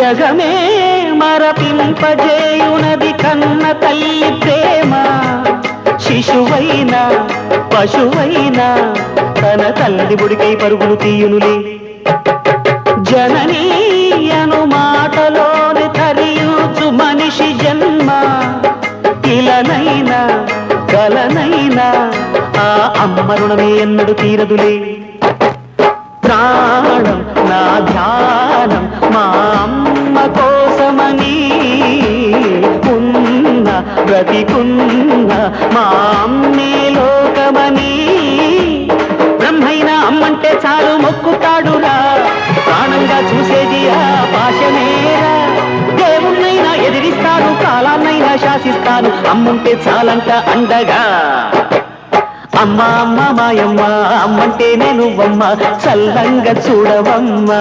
జగమే మరపింపజేయునది కన్న తల్లి ప్రేమ. శిశువైనా పశువైనా తన తల్లి బుడికై పరుగులు తీయునులే. జననీ అను మాటలోని తరియుచు మనిషి జన్మ. ఇలనైనా కలనైనా ఆ అమ్మ రుణమే ఎన్నడు తీరదులే. బ్రతికున్న మా అమ్మే లోకమని. బ్రహ్మైనా అమ్మంటే చాలు మొక్కుతాడురా. ప్రాణంగా చూసేది ఆ భాషనేరా దేవుణ్ణైనా ఎదిరిస్తాను కాలాన్నైనా శాసిస్తాను అమ్ముంటే చాలంట అండగా. అమ్మ అమ్మ మాయమ్మ అమ్మంటే నేను అమ్మ చల్లంగా చూడవమ్మా.